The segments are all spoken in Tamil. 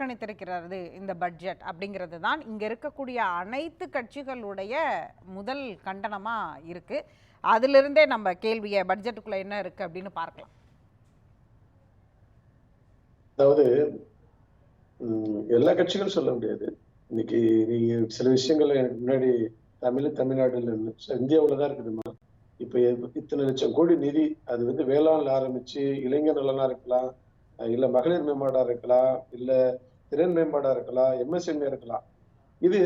கணித்திருக்கிறது இந்த பட்ஜெட் அப்படிங்கிறது தான். இங்க இருக்கக்கூடிய அனைத்து கட்சிகளுடைய முதல் கண்டனமா இருக்கு. அதிலிருந்தே நம்ம கேள்வியை பட்ஜெட்டுக்குள்ள என்ன இருக்கு அப்படின்னு பார்க்கலாம். அதாவது எல்லா கட்சிகளும் சொல்ல முடியாது. இன்னைக்கு நீங்க சில விஷயங்கள் எனக்கு முன்னாடி தமிழ் தமிழ்நாடுல இந்தியாவில் தான் இருக்குதுமா இப்ப இத்தனை லட்சம் கோடி நிதி அது வந்து வேளாண்ல ஆரம்பிச்சு இளைஞர் நலனா இருக்கலாம் இல்ல மகளிர் மேம்பாடா இருக்கலாம் இல்ல திறன் மேம்பாடா இருக்கலாம் எம்எஸ்எம்ஏ இருக்கலாம். இது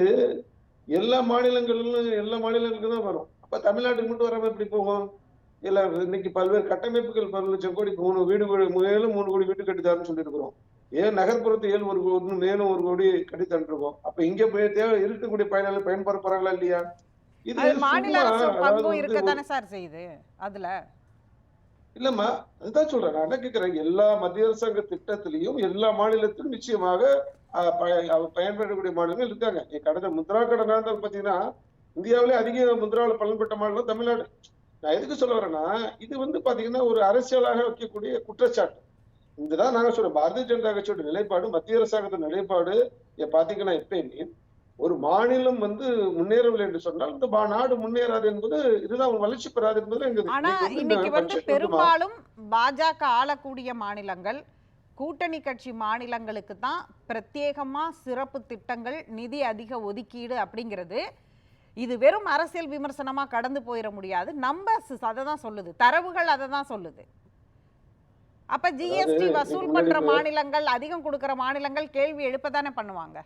எல்லா மாநிலங்களிலும் எல்லா மாநிலங்களுக்கும் தான் வரும். அப்ப தமிழ்நாட்டுக்கு மட்டும் வராம எப்படி போகும்? இல்ல இன்னைக்கு பல்வேறு கட்டமைப்புகள் பல லட்சம் கோடி மூணு வீடு மேலும் மூணு கோடி வீடு கட்டித்தாருன்னு சொல்லியிருக்கிறோம். ஏன் நகர்ப்புறத்து ஏழு ஒரு கோடி மேலும் ஒரு கோடி கட்டி தந்துருக்கோம்? அப்ப இங்க போய் தேவை இருக்கக்கூடிய பயனாளர் பயன்பெற போறாங்களா இல்லையா? இது மாநில அரசு பங்கும் இருக்கத்தானே சார் செய்யுது அதுல? இல்லம்மா அதுதான் சொல்றேன். நான் என்ன கேட்கிறேன்? எல்லா மத்திய அரசாங்க திட்டத்திலையும் எல்லா மாநிலத்திலும் நிச்சயமாக பயன்படக்கூடிய பயன்பெறக்கூடிய மாநிலங்கள் இருக்காங்க. கடந்த முத்ரா கடனா இருந்தாலும் பாத்தீங்கன்னா இந்தியாவிலே அதிக முத்ராவில் பலன் பெற்ற மாநிலம் தமிழ்நாடு. நான் எதுக்கு சொல்ல வரேன்னா இது வந்து பாத்தீங்கன்னா ஒரு அரசியலாக வைக்கக்கூடிய குற்றச்சாட்டு. இதுதான் நாங்க சொல்றோம். பாரதிய ஜனதா கட்சியோட நிலைப்பாடு மத்திய அரசாங்கத்தின் நிலைப்பாடு பாத்தீங்கன்னா எப்பயுமே ஒரு மாநிலம் வந்து முன்னேறவில்லை என்று சொன்னால் இந்த நாடு முன்னேறாது என்பது இதுதான் வளர்ச்சி பெறாது என்பது ஆனா இன்னைக்கு வந்து பெரும்பாலும் பாஜக ஆளக்கூடிய மாநிலங்கள் கூட்டணி கட்சி மாநிலங்களுக்கு தான் பிரத்யேகமா சிறப்பு திட்டங்கள் நிதி அதிக ஒதுக்கீடு அப்படிங்கிறது இது வெறும் அரசியல் விமர்சனமா கடந்து போயிட முடியாது. நம்பர்ஸ் அதை தான் சொல்லுது. தரவுகள் அதை தான் சொல்லுது. அப்ப ஜிஎஸ்டி வசூல் பண்ற மாநிலங்கள் அதிகம் கொடுக்கிற மாநிலங்கள் கேள்வி எழுப்பதானே பண்ணுவாங்க?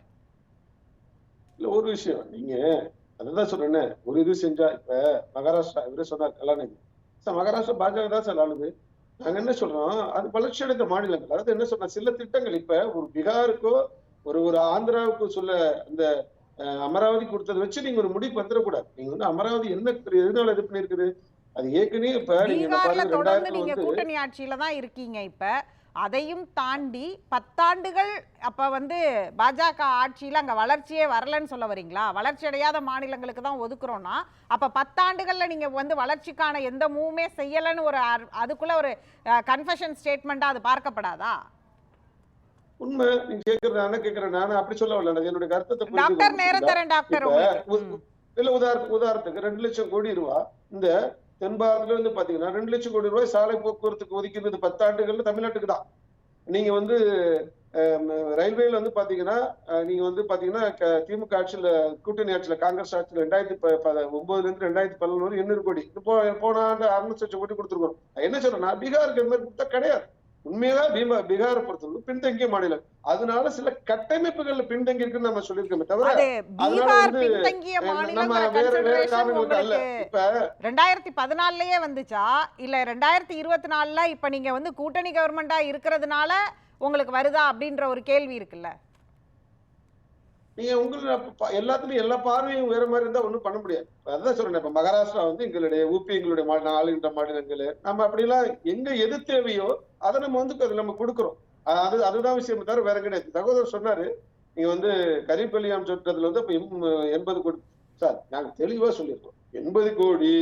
ஒரு விஷயம். நீங்க அதுதான் சொல்றேனே. ஒரு இது செஞ்சா இப்ப மகாராஷ்டிரா இவரே சொன்னார் கலாநிதி. சார் மகாராஷ்டிரா பாஜக தான் சார் ஆளுது. நாங்க என்ன சொல்றோம்? அது வளர்ச்சி அடைந்த மாநிலங்கள். அதாவது என்ன சொல்றோம்? சில திட்டங்கள் இப்ப ஒரு பீகாருக்கோ ஒரு ஒரு ஆந்திராவுக்கு சொல்ல அந்த அமராவதி கொடுத்ததை வச்சு நீங்க ஒரு முடிவுக்கு வந்துடக்கூடாது. நீங்க வந்து அமராவதி என்ன எதனால இது பண்ணிருக்குது அது ஏற்கனவே இப்ப நீங்க கூட்டணி ஆட்சியில தான் இருக்கீங்க இப்ப. அதையும் தாண்டி பத்தாண்டுகள் அப்ப வந்து பாஜக ஆட்சியில அங்க வளர்ச்சியே வரலன்னு சொல்ல வரீங்களா? வளர்ச்சி அடையாத மாநிலங்களுக்கு தான் ஒதுக்குறோம்னா அப்ப பத்தாண்டுகள்ல நீங்க வந்து வளர்ச்சிக்கான எந்த மூவுமே செய்யலைன்னு ஒரு அதுக்குள்ள ஒரு கன்ஃபெஷன் ஸ்டேட்மெண்டா அது பார்க்கப்படாதா? உண்மை. நீங்க கேக்குறது நானே கேக்குறேன்? நானும் அப்படி சொல்ல வரல. என்னுடைய புரிஞ்சுக்க டாக்டர் நேரம்? தரேன் டாக்டர் இல்ல உதாரணத்துக்கு உதாரணத்துக்கு ரெண்டு லட்சம் கோடி ரூபாய் இந்த தென் பாரதத்துல வந்து பாத்தீங்கன்னா ரெண்டு லட்சம் கோடி ரூபாய் சாலை போக்குவரத்துக்கு ஒதுக்கிறது பத்தாண்டுகள்ல தமிழ்நாட்டுக்கு தான். நீங்க வந்து ரயில்வேல வந்து பாத்தீங்கன்னா நீங்க வந்து பாத்தீங்கன்னா திமுக ஆட்சியில கூட்டணி ஆட்சியில காங்கிரஸ் ஆட்சியில ரெண்டாயிரத்தி ப- ஒன்பதுல இருந்து ரெண்டாயிரத்தி பதினொன்று எண்ணூறு கோடி. போன ஆண்டு அறுநூத்தி லட்சம் கோடி கொடுத்துருக்கோம். என்ன சொல்றேன்னா பீகாருக்கு இந்த மாதிரி கொடுத்தா கிடையாது. உண்மையா பீமா பீகாரை பொறுத்தவரை பின்தங்கிய மாநிலம். அதனால சில கட்டமைப்புகள்ல பின்தங்கி இருக்குன்னு நம்ம சொல்லியிருக்கோமே தவிர நம்ம வேற வேற காரணங்களுக்கு அல்ல இப்ப ரெண்டாயிரத்தி பதினாலுலயே வந்துச்சா? இல்ல ரெண்டாயிரத்தி இருபத்தி நாலுல இப்ப நீங்க வந்து கூட்டணி கவர்மெண்டா இருக்கிறதுனால உங்களுக்கு வருதா அப்படின்ற ஒரு கேள்வி இருக்குல்ல? நீங்க உங்களுக்கு எல்லாத்துலயும் எல்லா பார்வையும் வேற மாதிரி இருந்தா ஒண்ணும் பண்ண முடியாது. அதான் சொல்றேன் இப்ப மகாராஷ்டிரா வந்து எங்களுடைய ஊபி எங்களுடைய மாநில ஆளுகின்ற மாநிலங்கள் நம்ம அப்படிலாம் எங்க எது தேவையோ அதை நம்ம வந்து அது நம்ம கொடுக்குறோம். அது அதுதான் விஷயம் தவிர வேற கிடையாது. சகோதரர் சொன்னாரு நீங்க வந்து கரிப்பள்ளியாம் சொல்றதுல வந்து அப்ப எண்பது கோடி சார் நாங்க தெளிவா சொல்லியிருக்கோம். எண்பது கோடி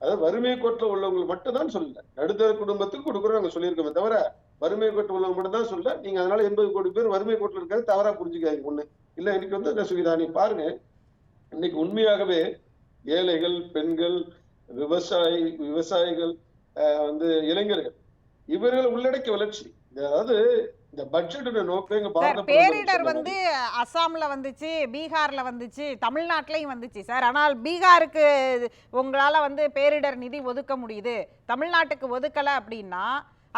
அதாவது வறுமை கோட்டில் உள்ளவங்களுக்கு மட்டும் தான் சொல்லல. நடுத்தர குடும்பத்துக்கு கொடுக்குறோம் நாங்க சொல்லியிருக்கோமே தவிர வறுமை கோட்டில் மட்டும் தான் சொல்லல. நீங்க அதனால எண்பது கோடி பேர் வறுமை கோட்டில் இருக்காது தவறா புரிஞ்சுக்காதீங்க ஒண்ணு இல்ல இன்னைக்கு வந்து சுகிதா நீ பாருங்க. இன்னைக்கு உண்மையாகவே ஏழைகள் பெண்கள் விவசாயி விவசாயிகள் வந்து இளைஞர்கள் இவர்கள் உள்ளடக்கிய வளர்ச்சி. அதாவது இந்த பட்ஜெட்டோட நோக்கம் பேரிடர் வந்து அசாம்ல வந்துச்சு பீகார்ல வந்துச்சு தமிழ்நாட்டிலையும் வந்துச்சு சார். ஆனால் பீகாருக்கு உங்களால வந்து பேரிடர் நிதி ஒதுக்க முடியுது. தமிழ்நாட்டுக்கு ஒதுக்கல அப்படின்னா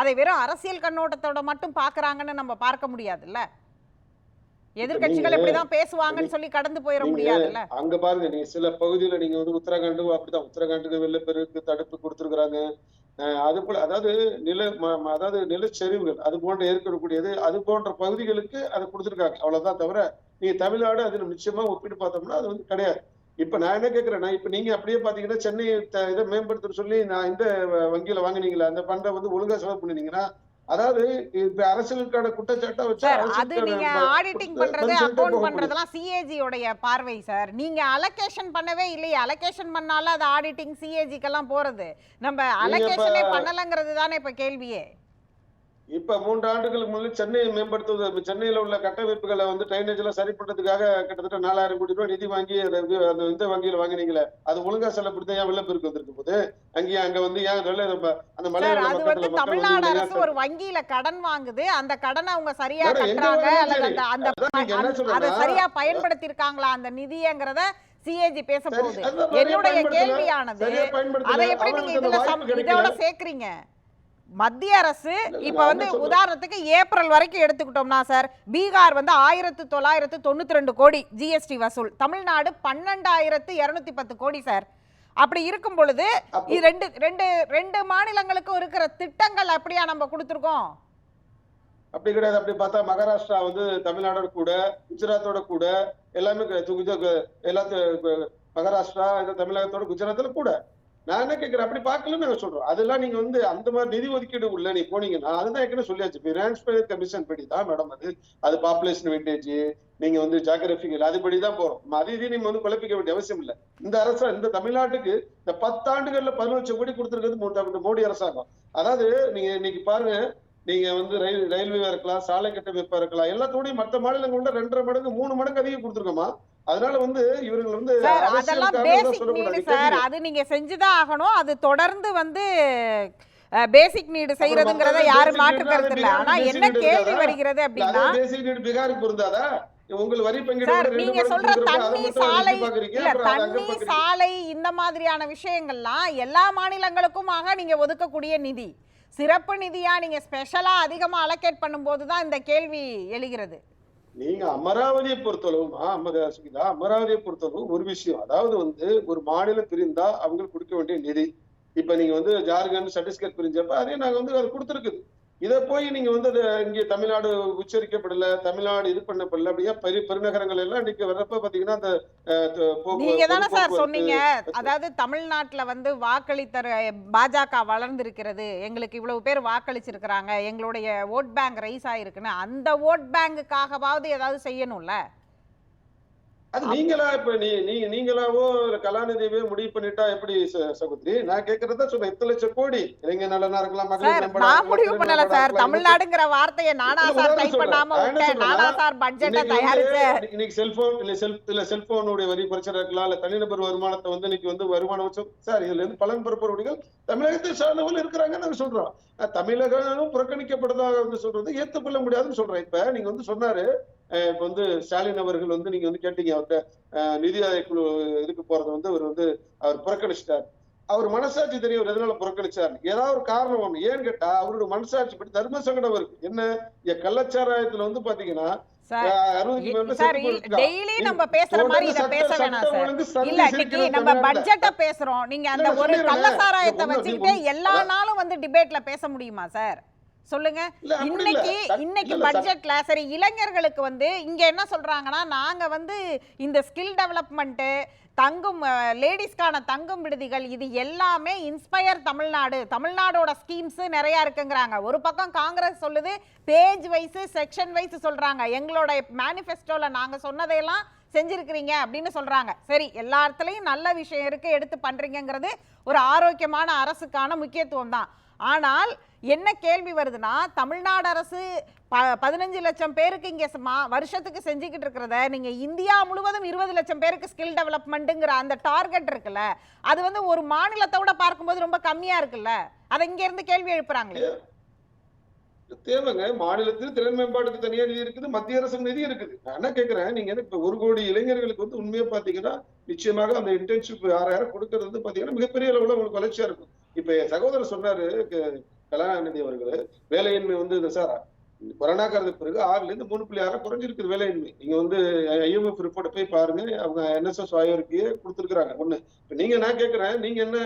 அதை வெறும் அரசியல் கண்ணோட்டத்தோட மட்டும் பார்க்கறாங்கன்னு நம்ம பார்க்க முடியாதுல்ல? எதிர்க்கட்சிகள் நீங்க- இப்படிதான் பேசுவாங்கன்னு சொல்லி கடந்து போயிட முடியாதுல்ல? அங்க பாருங்க நீங்க சில பகுதியில நீங்க வந்து உத்தரகாண்ட் அப்படிதான் உத்தரகாண்டுக்கு வெள்ளப்பெருக்கு தடுப்பு கொடுத்துருக்காங்க அது போல அதாவது நில அதாவது நிலச்சரிவுகள் அது போன்ற ஏற்படக்கூடியது அது போன்ற பகுதிகளுக்கு அதை கொடுத்துருக்காங்க. அவ்வளவுதான் தவிர நீங்க தமிழ்நாடு அது நிச்சயமா ஒப்பிட்டு பார்த்தோம்னா அது வந்து கிடையாது. இப்ப நான் என்ன கேக்குறேன்னா இப்ப நீங்க அப்படியே பாத்தீங்கன்னா சென்னை இதை மேம்படுத்த சொல்லி நான் இந்த வங்கியில வாங்குனீங்களா அந்த ஃபண்டை வந்து ஒழுங்கா செலவு பண்ணினீங்கன்னா அதாவது இப்ப அரசியலுக்கான குற்றச்சாட்டா வச்சா அது நீங்க ஆடிட்டிங் பண்றது அக்கவுண்ட். பண்றதெல்லாம் சிஏஜி உடைய பார்வை சார். நீங்க அலோகேஷன் பண்ணவே இல்லையே. அலோகேஷன் பண்ணாலும் அது ஆடிட்டிங் சிஏஜிக்கெல்லாம் போறது. நம்ம அலோகேஷனே பண்ணலங்கிறது தானே இப்ப கேள்வியே. இப்ப மூன்று ஆண்டுகளுக்கு முன்னாடி சென்னையை மேம்படுத்துவது சென்னையில உள்ள கட்டமைப்புகளை வந்து ட்ரைனேஜ் எல்லாம் சரி பண்றதுக்காக கிட்டத்தட்ட நாலாயிரம் கோடி ரூபாய் நிதி வாங்கி அந்த இந்த வங்கியில வாங்கினீங்களே அது ஒழுங்கா செல்லப்படுத்த ஏன் வெள்ளப்பெருக்கு வந்திருக்கும் போது அங்கேயும் அங்க வந்து ஏன் வெள்ள அந்த மலை சார் வெள்ள அது வந்து பக்கத்துல மக்கள் தமிழ்நாடு அரசு ஒரு வங்கியில கடன் வாங்குது அந்த கடனை அவங்க சரியா கட்டுறாங்க அல்லது. அந்த அதை சரியா பயன்படுத்தியிருக்காங்களா அந்த நிதியங்கிறத சிஏஜி பேச போகுது என்னுடைய. கேள்வியானது. அதை எப்படி நீங்க இதுல. இதோட சேர்க்கறீங்க மத்திய அரசு இப்ப வந்து? உதாரணத்துக்கு ஏப்ரல் வரைக்கும் எடுத்துக்கிட்டோம்னா சார் பீகார் வந்து ஆயிரத்து தொள்ளாயிரத்து தொண்ணூத்தி ரெண்டு கோடி ஜிஎஸ்டி வசூல். தமிழ்நாடு பன்னெண்டாயிரத்து இருநூத்தி பத்து கோடி சார். அப்படி இருக்கும் பொழுது ரெண்டு ரெண்டு ரெண்டு மாநிலங்களுக்கும் இருக்கிற திட்டங்கள் அப்படியா நம்ம கொடுத்துருக்கோம்? அப்படி கிடையாது. அப்படி பார்த்தா மகாராஷ்டிரா வந்து தமிழ்நாடோட கூட குஜராத்தோட கூட எல்லாமே கு- கு- கு- எல்லாத்து கு- மகாராஷ்டிரா தமிழகத்தோட குஜராத்ல கூட. நான் என்ன கேட்கிறேன் அப்படி பார்க்கலன்னு நாங்க சொல்றோம். அதெல்லாம் நீங்க வந்து அந்த மாதிரி நிதி ஒதுக்கீடு உள்ள நீ போனீங்கன்னா அதுதான் ஏற்கனவே சொல்லியாச்சு. ஃபினான்ஸ் கமிஷன் படி தான் மேடம் அது. அது பாப்புலேஷன் வெயிட்டேஜ் நீங்க வந்து ஜாகிரபிக்கல் அதுபடி தான் போறோம். அது இதையும் நீங்க வந்து குழப்பிக்க வேண்டிய அவசியம் இல்லை. இந்த அரசு இந்த தமிழ்நாட்டுக்கு இந்த பத்தாண்டுகள்ல பதினஞ்சு கோடி கொடுத்துருக்கிறது மோடி அரசாங்கம். அதாவது நீங்க இன்னைக்கு பாருங்க நீங்க வந்து ரயில் ரயில்வேவா இருக்கலாம் சாலை கட்டமைப்பா இருக்கலாம் எல்லாத்தோடையும் மற்ற மாநிலங்களோட ரெண்டரை மடங்கு மூணு மடங்கு அதிகம் கொடுத்துருக்கோமா அதனால வந்து இவர்கள் வந்து சார் அதெல்லாம் பேசிக். நீடு. அது நீங்க செஞ்சுதான் ஆகணும் அது தொடர்ந்து வந்து பேசிக் நீடு செய்யறதுங்கிறத யாரும் மாற்று கருத்து இல்ல ஆனா என்ன கேள்வி? வருகிறது அப்படின்னா basic need பீகாருக்கு ரெண்டு நீங்க சொல்ற தண்ணி சாலை இல்ல தண்ணி. சாலை இந்த மாதிரியான விஷயங்கள்லாம் எல்லா மாநிலங்களுக்குமாக நீங்க ஒதுக்கக்கூடிய நிதி சிறப்பு நிதியா நீங்க ஸ்பெஷலா அதிகமா அலோகேட் பண்ணும்போது தான் இந்த கேள்வி எழுகிறது. நீங்க அமராவதியை பொறுத்தளவு சுகிதா அமராவதியை பொறுத்தளவு ஒரு விஷயம். அதாவது வந்து ஒரு மாநிலம் பிரிந்தா அவங்களுக்கு கொடுக்க வேண்டிய நிதி. இப்ப நீங்க வந்து ஜார்க்கண்ட் சட்டீஸ்கர் பிரிஞ்சப்ப அதே நாங்க வந்து அது கொடுத்துருக்குது. இதை போய் நீங்க வந்து இங்க தமிழ்நாடு உச்சரிக்கப்படல தமிழ்நாடு இது பண்ணப்படல அப்படியே பெரிய பெருநகரங்கள் எல்லாம் இன்னைக்கு வர்றப்ப பாத்தீங்கன்னா அந்த நீங்க தானே சார் சொன்னீங்க. அதாவது தமிழ்நாட்டுல வந்து வாக்களித்தர பாஜக வளர்ந்திருக்கிறது. எங்களுக்கு இவ்வளவு பேர் வாக்களிச்சிருக்கிறாங்க. எங்களுடைய ஓட் பேங்க் ரைஸ் ஆயிருக்குன்னு. அந்த ஓட் பேங்குக்காகவாவது ஏதாவது செய்யணும்ல? அது நீங்களா இப்ப நீ நீங்க நீங்களாவோ கலாநிதியவே முடிவு பண்ணிட்டா எப்படி சகோதரி? நான் கேக்குறதா சொன்னேன் எத்தனை லட்சம் கோடி. இளைஞர் நலனா இருக்கலாம் மகளிர் நான் முடிவு பண்ணல சார். தமிழ்நாடுங்கிற வார்த்தையை நானா சார் டைப். பண்ணாம விட்டேன். நானா சார் பட்ஜெட்டை தயாரிச்சேன் இன்னைக்கு செல்போன் இல்ல செல் இல்ல செல்போனுடைய வரி பிரச்சனை இருக்கலாம் இல்ல தனிநபர் வருமானத்தை வந்து இன்னைக்கு வந்து வருமான உச்சம் சார் இதுல இருந்து பலன் பெறப்போறவர்கள் தமிழகத்தை சார்ந்தவர்கள் இருக்கிறாங்க நாங்க சொல்றோம். தமிழகம் புறக்கணிக்கப்படுறதாக வந்து சொல்றது ஏத்துக்கொள்ள முடியாதுன்னு சொல்றேன். இப்ப நீங்க வந்து சொன்னாரு இப்ப வந்து ஸ்டாலின் அவர்கள் வந்து நீங்க வந்து கேட்டீங்க அவர்கிட்ட நிதி ஆயோக் குழு இதுக்கு போறது வந்து அவர் வந்து அவர் புறக்கணிச்சிட்டார். அவர் மனசாட்சி தெரியும் அவர் எதனால புறக்கணிச்சார்? ஏதாவது ஒரு காரணம் ஒண்ணு. ஏன்னு கேட்டா அவரோட மனசாட்சி படி தர்ம சங்கடம் இருக்கு. என்ன? இங்க கள்ளச்சாராயத்துல வந்து பாத்தீங்கன்னா. டெய்லி நம்ம பேசுற மாதிரி இத பேச வேணாம் சார். இல்ல இன்னைக்கு நம்ம. பட்ஜெட்ட பேசுறோம். நீங்க அந்த ஒரு வச்சுக்கிட்டு ஒண்ணு- எல்லா நாளும் வந்து டிபேட்ல பேச முடியுமா சார்? சொல்லுங்க. இன்னைக்கு இன்னைக்கு பட்ஜெட்ல சரி இளைஞர்களுக்கு வந்து இங்க என்ன சொல்றாங்கன்னா நாங்க வந்து இந்த ஸ்கில் டெவலப்மெண்ட் தங்கும் லேடிஸ்க்கான தங்கும் விடுதிகள் இது எல்லாமே இன்ஸ்பயர் தமிழ்நாடு. தமிழ்நாடோட ஸ்கீம்ஸ் நிறைய இருக்குங்கிறாங்க. ஒரு பக்கம் காங்கிரஸ் சொல்லுது பேஜ் வைஸ் செக்ஷன் வைஸ் சொல்றாங்க. எங்களோட மேனிஃபெஸ்டோல நாங்க சொன்னதையெல்லாம் செஞ்சிருக்கிறீங்க அப்படின்னு சொல்றாங்க. சரி எல்லா இடத்துலயும் நல்ல விஷயம் இருக்கு எடுத்து பண்றீங்கங்கிறது ஒரு ஆரோக்கியமான அரசுக்கான முக்கியத்துவம் தான். ஆனால் என்ன கேள்வி வருதுன்னா தமிழ்நாடு அரசு ப பதினஞ்சு லட்சம் பேருக்கு இங்கே வருஷத்துக்கு செஞ்சுக்கிட்டு இருக்கிறத நீங்கள் இந்தியா முழுவதும் இருபது லட்சம் பேருக்கு ஸ்கில் டெவலப்மெண்ட்டுங்கிற அந்த டார்கெட் இருக்குல்ல அது வந்து ஒரு மாநிலத்தோட பார்க்கும்போது ரொம்ப கம்மியாக இருக்குல்ல அதை இங்கேருந்து கேள்வி எழுப்புறாங்களே. தேவைங்க. மாநிலத்தில் திறன் மேம்பாட்டுக்கு தனியா நிதி இருக்குது மத்திய அரசு நிதி இருக்குது. நான் என்ன கேக்குறேன்? நீங்க இப்ப ஒரு கோடி இளைஞர்களுக்கு வந்து உண்மையா பாத்தீங்கன்னா நிச்சயமாக அந்த இன்டர்ன்ஷிப் ஆறாயிரம் கொடுக்கறது வந்து பாத்தீங்கன்னா மிகப்பெரிய அளவுல உங்களுக்கு வளர்ச்சியா இருக்கும். இப்ப சகோதரர் சொன்னாரு கலாநிதி அவர்கள் வேலையின்மை வந்து இந்த சார். கொரோனா காலத்துக்கு பிறகு ஆறுல இருந்து மூணு புள்ளி ஆறா குறைஞ்சிருக்குது வேலையின்மை நீங்க வந்து ஐஎம்எஃப் ரிப்போர்ட் போய் பாருங்க. அவங்க என்எஸ்எஸ் ஆயோருக்கு கொடுத்துருக்காங்க ஒண்ணு இப்ப நீங்க நான் கேக்குறேன் நீங்க என்ன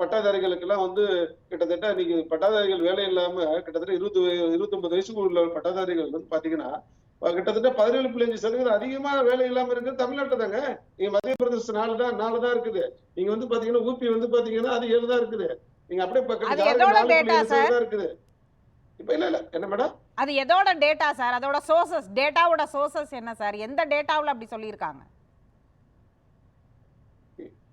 பட்டாதாரிகளுக்கு எல்லாம் வந்து கிட்டத்தட்ட நீங்க பட்டாதாரிகள் வேலை இல்லாம கிட்டத்தட்ட இருபது இருபத்தி ஒன்பது வயசுக்கு உள்ள பட்டாதாரிகள் வந்து பாத்தீங்கன்னா கிட்டத்தட்ட பதினேழு புள்ளி அஞ்சு சதவீதம் அதிகமா வேலை இல்லாம இருக்கிறது தமிழ்நாட்டுல தாங்க. நீங்க மத்திய பிரதேச நாலு தான் நாலு தான் இருக்குது. நீங்க வந்து பாத்தீங்கன்னா ஊபி வந்து பாத்தீங்கன்னா அது ஏழு தான் இருக்குது. நீங்க அப்படியே பக்கத்து அது ஜார்க்கண்ட் எதோட நாலு புள்ளி data, ஏழு சதவீதம் தான் இருக்குது. இப்ப இல்ல இல்ல. என்ன மேடம் அது எதோட டேட்டா சார் அதோட சோர்சஸ் டேட்டாவோட சோர்சஸ் என்ன சார் எந்த டேட்டாவில் அப்படி சொல்லியிருக்காங்க?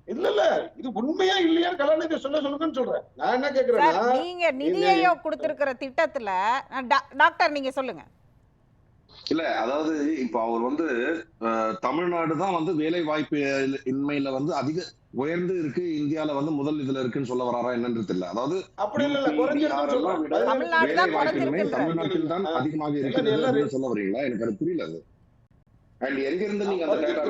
இல்ல இல்ல. இது உண்மையா இல்லையா கலாநிதி சொல்ல சொல்லுங்கன்னு சொல்றேன். நான் என்ன சார் கேக்குறேன்னா நீங்க நிதி ஆயோக் கொடுத்திருக்கிற திட்டத்துல டாக்டர் நீங்க சொல்லுங்க. இல்ல அதாவது இப்ப அவர் வந்து தமிழ்நாடு தான் வந்து வேலை வாய்ப்பு இன்மையில வந்து அதிக உயர்ந்து இருக்கு இந்தியால வந்து முதல் இதுல இருக்குன்னு சொல்ல வராரா என்னன்னு தெரியல அதாவது வேலை தான் வாய்ப்பின்மை. தமிழ்நாட்டில் தான். அதிகமாக அப்படின்னு சொல்ல வரீங்களா? எனக்கு அது புரியல அது. அண்ட் எங்க இருந்து நீங்க அந்த டேட்டா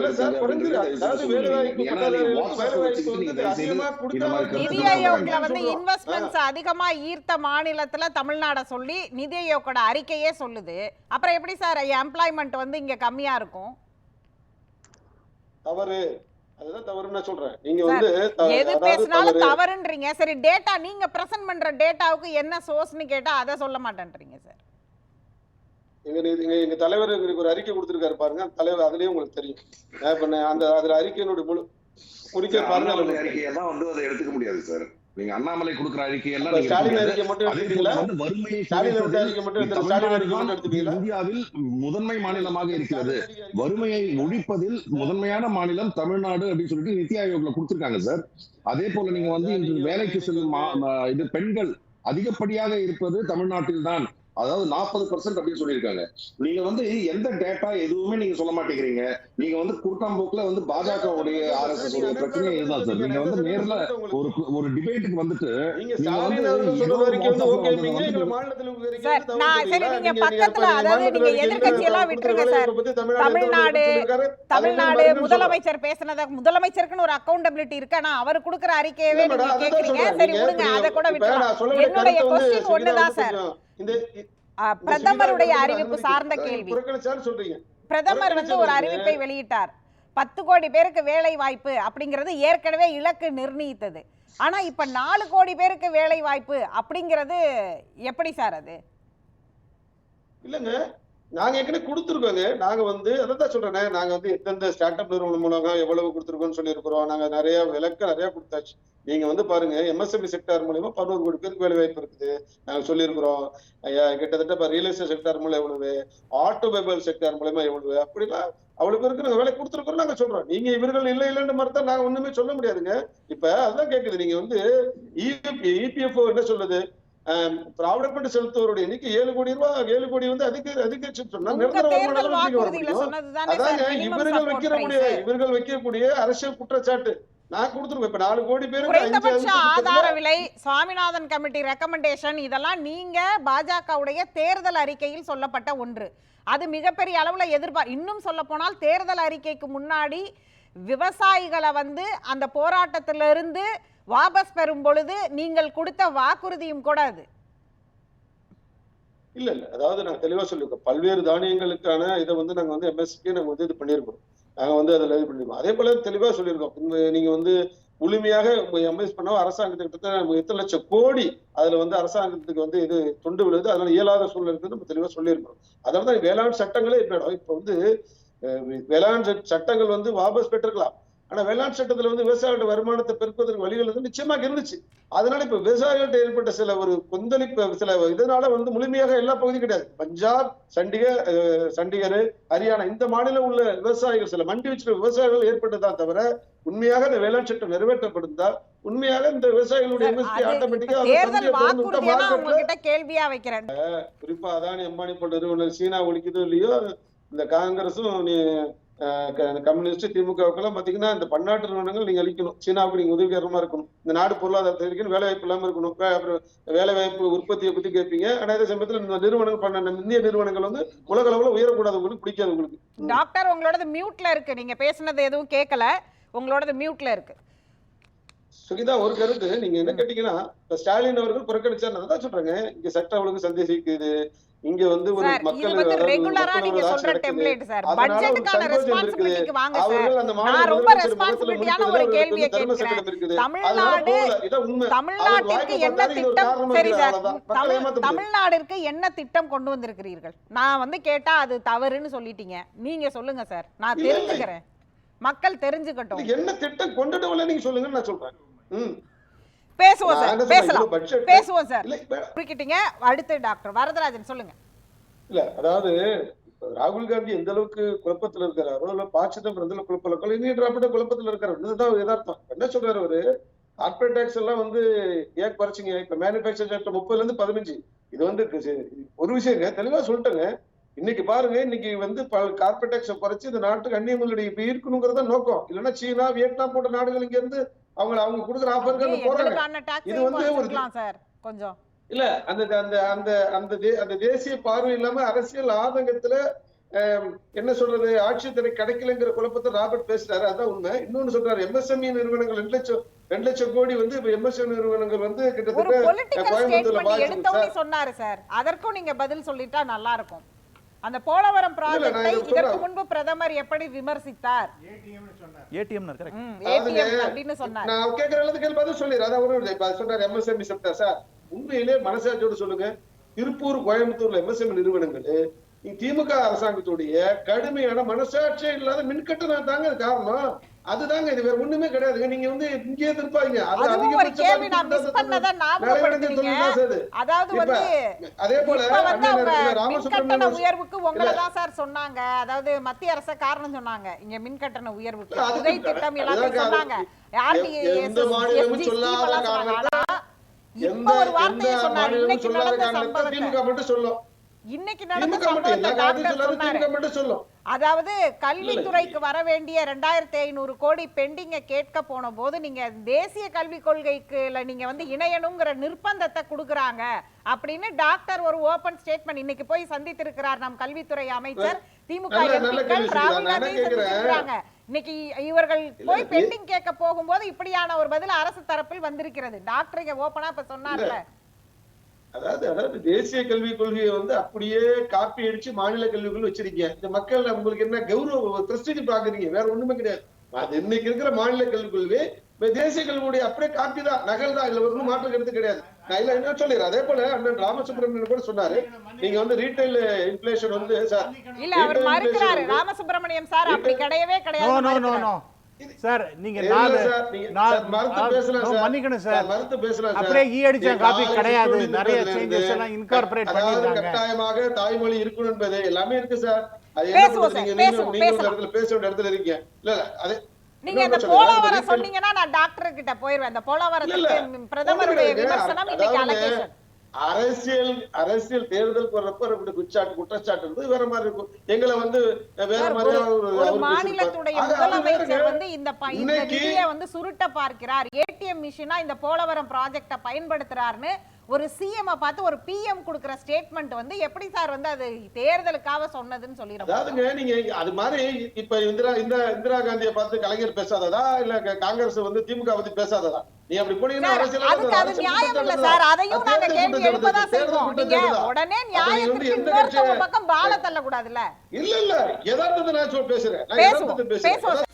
அதிகமா ஈர்த்த மாநிலத்துல தமிழ்நாட சொல்லி நிதி ஆயோக்கோட அறிக்கையே சொல்லுது. அப்புறம் எப்படி சார் எம்ப்ளாய்மெண்ட் வந்து இங்க கம்மியா இருக்கும்? தவறு. அதுதான் தவறுன்னு நான் சொல்றேன். நீங்க வந்து எது பேசினாலும் தவறு. தவறுன்றீங்க. சரி டேட்டா நீங்க பிரசன்ட் பண்ற டேட்டாவுக்கு என்ன சோர்ஸ்னு கேட்டா அதை சொல்ல மாட்டேன்றீங்க சார். எங்க எங்க எங்க தலைவர் எங்களுக்கு ஒரு அறிக்கை கொடுத்திருக்காரு பாருங்க. தலைவர் அதுலயே உங்களுக்கு தெரியும். அந்த அதுல அறிக்கையினுடைய முழு சார், பாருங்க. அறிக்கையெல்லாம் வந்து அதை எடுத்துக்க முடியாது சார். நீங்க அண்ணாமலை கொடுக்குற அறிக்கை இந்தியாவில் முதன்மை மாநிலமாக இருக்கிறது. வறுமையை ஒழிப்பதில் முதன்மையான மாநிலம் தமிழ்நாடு அப்படின்னு சொல்லிட்டு நித்தி ஆயோக்ல கொடுத்திருக்காங்க சார். அதே போல நீங்க வந்து இன்று வேலைக்கு செல்லும் இது பெண்கள் அதிகப்படியாக இருப்பது தமிழ்நாட்டில் தான் அதாவது நாற்பது பர்சன்ட் அப்படின்னு சொல்லியிருக்காங்க. நீங்க வந்து எந்த டேட்டா எதுவுமே நீங்க சொல்ல மாட்டேங்கிறீங்க. நீங்க வந்து குறுக்காம்போக்குல வந்து பாஜகவுடைய ஆர்எஸ்எஸ் உடைய பிரச்சனையே இதுதான் சார் நீங்க வந்து நேர்ல ஒரு ஒரு டிபேட்டுக்கு வந்துட்டு தமிழ்நாடு தமிழ்நாடு. முதலமைச்சர் பேசினத முதலமைச்சருக்கு ஒரு அக்கௌண்டபிலிட்டி இருக்கு. ஆனா அவர் கொடுக்கிற அறிக்கையவே நீங்க கேக்குறீங்க. சரி விடுங்க அதை கூட வேண்டிய என்னுடைய கொஸ்டின் ஒண்ணுதான் சார் இந்த பிரதமருடைய அறிவிப்பு சார்ந்த கேள்வி. சொல்றீங்க. பிரதமர் வந்து ஒரு அறிவிப்பை வெளியிட்டார். பத்து கோடி பேருக்கு வேலை வாய்ப்பு அப்படிங்கிறது ஏற்கனவே இலக்கு நிர்ணயித்தது. ஆனா இப்ப நாலு கோடி பேருக்கு வேலை வாய்ப்பு அப்படிங்கிறது எப்படி சார் அது? இல்லங்க. நாங்க ஏற்கனவே கொடுத்துருக்கோங்க. நாங்க வந்து அதான் சொல்றேனே நாங்க வந்து எந்தெந்த ஸ்டார்ட் அப் நிறுவனம் மூலமா எவ்வளவு கொடுத்துருக்கோம்னு சொல்லியிருக்கிறோம். நாங்க நிறைய விளக்க நிறைய கொடுத்தாச்சு. நீங்க வந்து பாருங்க எம்எஸ்எம்இ செக்டார் மூலயமா பதினோரு கோடி பேருக்கு வேலை வாய்ப்பு இருக்குது. நாங்க சொல்லியிருக்கிறோம். கிட்டத்தட்ட இப்ப ரியல் எஸ்டேட் செக்டார் மூலம் எவ்வளவு? ஆட்டோமொபைல் செக்டார் மூலயமா எவ்வளவு? அப்படிலாம் அவ்வளவு பேருக்கு நாங்க வேலை கொடுத்துருக்கோம் நாங்க சொல்றோம். நீங்க இவர்கள் இல்லை இல்லைன்ற மாதிரி தான் நாங்க ஒண்ணுமே சொல்ல முடியாதுங்க. இப்ப அதான் கேக்குது நீங்க வந்து இபிஎஃப்ஓ என்ன சொல்லுது? ப்ராவிடன்ட் செலுத்துவோருடைய எண்ணிக்கை ஏழு கோடி ரூபாய் ஏழு கோடி வந்து அதிக அதிகரிச்சுன்னு சொன்னா நிரந்தர வருமானம் அதாங்க இவர்கள் price. இவர்கள் வைக்கக்கூடிய அரசியல் குற்றச்சாட்டு. நான் கொடுத்துருக்கேன் இப்ப நாலு கோடி குறைந்தபட்ச அஞ்சு ஆதார விலை சுவாமிநாதன் கமிட்டி ரெக்கமெண்டேஷன் இதெல்லாம் நீங்க பாஜகவுடைய தேர்தல் அறிக்கையில் சொல்லப்பட்ட ஒன்று. அது மிகப்பெரிய அளவுல எதிர்பார் இன்னும் சொல்ல போனால் தேர்தல் அறிக்கைக்கு முன்னாடி விவசாயிகளை வந்து அந்த போராட்டத்திலிருந்து வாபஸ் பெறும் பொழுது நீங்கள் கொடுத்த வாக்குறுதியும் கூட அது. இல்ல இல்ல. அதாவது நான் தெளிவா சொல்லியிருக்கோம் பல்வேறு தானியங்களுக்கான இதை வந்து நாங்க வந்து எம்எஸ்பியை நாங்க வந்து இது பண்ணியிருக்கோம் நாங்க வந்து அதுல இது பண்ணிருக்கோம். அதே போல தெளிவா சொல்லியிருக்கோம். நீங்க வந்து முழுமையாக எம்எஸ் பண்ண அரசாங்கத்துக்கிட்ட நம்ம எத்தனை லட்சம் கோடி அதுல வந்து அரசாங்கத்துக்கு வந்து இது தொண்டு விழுது. அதனால இயலாத சூழ்நிலை இருக்குது. நம்ம தெளிவா சொல்லியிருக்கோம் அதனால தான் வேளாண் சட்டங்களே இப்ப வந்து வேளாண் சட்ட- சட்டங்கள் வந்து வாபஸ் பெற்றிருக்கலாம். ஆனா வேளாண் சட்டத்துல வந்து விவசாயிகளோட வருமானத்தை பெருக்குவதற்கு வழிகள் வந்து நிச்சயமாக இருந்துச்சு. அதனால இப்ப விவசாயிகள்ட்ட ஏற்பட்ட சில ஒரு கொந்தளிப்பு சில இதனால வந்து முழுமையாக எல்லா பகுதியும் கிடையாது. பஞ்சாப் சண்டிகர் சண்டிகர் ஹரியானா இந்த மாநிலம் உள்ள விவசாயிகள் சில மண்டி வச்சிருக்க விவசாயிகள் ஏற்பட்டதா தவிர உண்மையாக இந்த வேளாண் சட்டம் நிறைவேற்றப்படுந்தா உண்மையாக இந்த விவசாயிகளுடைய ஆட்டோமேட்டிக்கா கேள்வியா வைக்கிறேன். குறிப்பா அதானி அம்பானி போன்ற நிறுவனம் சீனா ஒழிக்குதோ இல்லையோ இந்த காங்கிரஸும் நீ கம்யூனிஸ்ட் திமுகவுக்கெல்லாம் பாத்தீங்கன்னா இந்த பன்னாட்டு நிறுவனங்கள் நீங்க அழிக்கணும் சீனாவுக்கு நீங்க உதவிகரமா இருக்கணும். இந்த நாடு பொருளாதாரத்தை இருக்கணும் வேலை வாய்ப்பு இல்லாம இருக்கணும். அப்புறம் வேலை வாய்ப்பு உற்பத்தியை பத்தி கேட்பீங்க. ஆனா அதே சமயத்துல இந்த நிறுவனங்கள் பண்ண இந்த இந்திய நிறுவனங்கள் வந்து உலக அளவுல உயரக்கூடாது உங்களுக்கு. பிடிக்காது உங்களுக்கு டாக்டர் உங்களோடது மியூட்ல இருக்கு. நீங்க பேசுனது எதுவும் கேட்கல உங்களோடது மியூட்ல இருக்கு. சுகிதா ஒரு கருத்து. நீங்க என்ன கேட்டீங்கன்னா ஸ்டாலின் அவர்கள் புறக்கணிச்சார் தான் சொல்றாங்க. இங்க சட்ட ஒழுங்கு சந்தேகிக்குது இங்க வந்து ஒரு மக்கள் ரெகுலரா நீங்க சொல்ற. Template sir. பட்ஜெட்டுக்கான வாங்க சார். நான் ரொம்ப ரெஸ்பான்சிபிலிட்டியான ஒரு கேள்வியை கேட்கிறேன். தமிழ்நாடு தமிழ்நாட்டிற்கு என்ன திட்டம்? சரி. சார் அவ்வளவுதான். மக்களை தமிழ் ஏமாத்த முடியாது. தமிழ்நாடிற்கு என்ன திட்டம் கொண்டு வந்திருக்கிறீர்கள்? நான் வந்து கேட்டா அது தவறுன்னு சொல்லிட்டீங்க. நீங்க சொல்லுங்க சார். நான். தெரிஞ்சுக்கிறேன். மக்கள் தெரிஞ்சுக்கட்டும். என்ன திட்டம்? கொண்டுட்டு நீங்க சொல்லுங்கன்னு நான் சொல்றேன். பேசுவோம் சார் பேசலாம். பேசுவோம் சார். குறுக்கிட்டீங்க அடுத்து டாக்டர் வரதராஜன் சொல்லுங்க. இல்ல அதாவது ராகுல் காந்தி எந்த அளவுக்கு குழப்பத்துல இருக்கிறாரோ இல்ல ப சிதம்பரம் எந்த அளவுக்கு குழப்பம் திராவிட குழப்பத்துல இருக்காரு. இதுதான் யதார்த்தம். என்ன சொல்றாரு அவரு? கார்பரேட் டேக்ஸ் எல்லாம் வந்து ஏன் குறைச்சிங்க? இப்ப மேனுபேக்சர் சட்டம் முப்பதுல இருந்து பதினஞ்சு. இது வந்து ஒரு விஷயங்க தெளிவா சொல்லிட்டேங்க. இன்னைக்கு பாருங்க இன்னைக்கு வந்து கார்பரேட் டேக்ஸ் குறைச்சு இந்த நாட்டுக்கு அந்நிய முதலீடு இப்ப ஈர்க்கணுங்கிறத நோக்கம். இல்லைன்னா சீனா வியட்நாம் போன்ற நாடுகள் இங்க இருந்து அவங்க அவங்க கொடுக்குற ஆஃபருக்கு போறாங்க. இது வந்து ஒரு- சார் கொஞ்சம். இல்ல அந்த அந்த அந்த அந்த அந்த தேசிய பார்வை இல்லாம அரசியல் ஆதங்கத்துல என்ன சொல்றது ஆட்சித்துறை கிடைக்கலங்கிற குழப்பத்தை ராபர்ட் பேசுறாரு. அதான் உண்மை. இன்னொன்னு சொல்றாரு எம்எஸ்எம்இ நிறுவனங்கள் ரெண்டு லட்சம் ரெண்டு லட்சம் கோடி வந்து இப்ப எம்எஸ்எம் நிறுவனங்கள் வந்து கிட்டத்தட்ட கோயம்புத்தூர்ல சொன்னாரு சார் அதற்கும் நீங்க பதில் சொல்லிட்டா நல்லா இருக்கும். அந்த போலவரம் ப்ராஜெக்டை இதை இதற்கு. முன்பு பிரதமர் எப்படி விமர்சித்தார்? ஏடிஎம் கரெக்ட் ம், அதாவதுங்க, ATM அப்படின்னு சொன்னார். நான் கேட்கற அளவுக்கு பதில் சொல்லிடுறேன். அதான் சொன்னார் எம்எஸ்எம்இ செக்டர் சார் உண்மையிலே மனசாட்சியோட சொல்லுங்க. திருப்பூர் கோயம்புத்தூர்ல எம்எஸ்எம்இ நிறுவனங்கள் திமுக அரசாங்கத்துடைய கடுமையான மனசாட்சியே இல்லாத மின்கட்டணம் தாங்க காரணம். அதுதாங்க இது வேற ஒண்ணுமே கிடையாதுங்க. நீங்க வந்து இங்கேயே திருப்பாங்க அது அதிகபட்ச. அதாவது வந்து அதே போல ராமசுப்ரமணியன் உயர்வுக்கு உங்களை தான் சார் சொன்னாங்க. அதாவது மத்திய அரச காரணம் சொன்னாங்க. இங்க மின்கட்டண உயர்வுக்கு. இல்ல, அதுக்கு உதய் திட்டம் எல்லாத்தையும் அதுக்கு சொன்னாங்க. இப்ப ஒரு வார்த்தையை சொன்னாரு. இன்னைக்கு நடந்த சம்பவத்தை. இன்னைக்கு நடந்த சம்பவத்தை டாக்டர் சொன்னாரு. அதாவது கல்வித்துறைக்கு வர வேண்டிய ரெண்டாயிரத்தி ஐநூறு கோடி பெண்டிங்க கேட்க போன போது நீங்க தேசிய கல்விக் கொள்கைக்கு நீங்க வந்து இணையணுங்கிற நிர்பந்தத்தை கொடுக்குறாங்க அப்படின்னு டாக்டர் ஒரு ஓபன் ஸ்டேட்மெண்ட் இன்னைக்கு போய் சந்தித்திருக்கிறார் நம் கல்வித்துறை அமைச்சர். திமுக எம்பிக்கள் ராகுல்? சந்திச்சிருக்கிறாங்க. இன்னைக்கு இவர்கள் போய் பெண்டிங் கேட்க போகும்போது இப்படியான ஒரு பதில் அரசு தரப்பில் வந்திருக்கிறது. டாக்டர் ஓபனா இப்ப சொன்னார்ல. அதாவது அதாவது தேசிய கல்விக் கொள்கையை வந்து அப்படியே காப்பி அடிச்சு மாநில கல்விக்குள்ள வச்சிருக்கீங்க. இந்த மக்கள் உங்களுக்கு என்ன கௌரவ பிரஸ்டீஜ் பாக்குறீங்க? வேற ஒண்ணுமே கிடையாது. அது இன்னைக்கு இருக்கிற மாநில கல்விக் கொள்கை தேசிய கல்வியுடைய அப்படியே காப்பி தான் நகல் தான் இதுல ஒன்றும் மாற்றம் கருத்து கிடையாது. நான் இல்ல என்ன சொல்லிடுறேன்? அதே போல அண்ணன் ராமசுப்ரமணியன் கூட சொன்னாரு. நீங்க வந்து ரீட்டைல் இன்ஃபிளேஷன் வந்து சார் இல்ல அவர் retail மறுக்கிறாரு. ராமசுப்ரமணியம் சார் அப்படி கிடையவே நோ கிடையாது சார் நீங்க நாலு. மன்னிக்கணும் சார் சார், மறுத்து பேசலாம் சார். அப்படியே ஈ அடிச்ச காப்பி கிடையாது நிறைய சேஞ்சஸ் எல்லாம் இன்கார்பரேட் அதாவது பண்ணிருக்காங்க கட்டாயமாக தாய்மொழி இருக்கணும் என்பது எல்லாமே இருக்கு சார் அது. இடத்துல பேச வேண்டிய இடத்துல இருக்கீங்க இல்ல இல்ல அதே நீங்க சொல்றேன். போலவரம் சொன்னீங்கன்னா நான் டாக்டர் கிட்ட போயிருவேன் இல்ல, போலவரத்துக்கு. பிரதமருடைய. விமர்சனம் இன்னைக்கு அலகேஷன் அரசியல் அரசியல் தேர்தல் இப்படி குச்சாட்டு குற்றச்சாட்டு வேற மாதிரி இருக்கும். எங்களை வந்து வேற மாதிரி மாநிலத்துடைய முதலமைச்சர். வந்து இந்த நிதியை வந்து சுருட்ட பார்க்கிறார். ஏடிஎம் மிஷினா இந்த போலவரம் ப்ராஜெக்ட பயன்படுத்துறாருன்னு ஒரு சிஎம் பார்த்து ஒரு பிஎம் கொடுக்கிற ஸ்டேட்மெண்ட் வந்து எப்படி சார் வந்து அது தேர்தலுக்காக சொன்னதுன்னு சொல்லிடுறோம் அதாவதுங்க நீங்க அது மாதிரி இப்ப இந்திரா இந்த இந்திரா காந்தியை பார்த்து கலைஞர் பேசாததா? இல்ல காங்கிரஸ் வந்து திமுக பத்தி பேசாததா? நீ அப்படி போனீங்கன்னா சார், அரசியல் அதுக்கு அது அரசியல் நியாயம் இல்ல சார். அதையும் அது நாங்க கேள்வி செய்வோம். நீங்க தான். உடனே எந்த இன்னொருத்தவங்க பக்கம் பால தள்ளக்கூடாதுல்ல இல்ல இல்ல. யதார்த்தத்தை நான் சொல் பேசுறேன். நான் பேசுவோம். யதார்த்தத்தை பேசுறேன். பேசுவோம்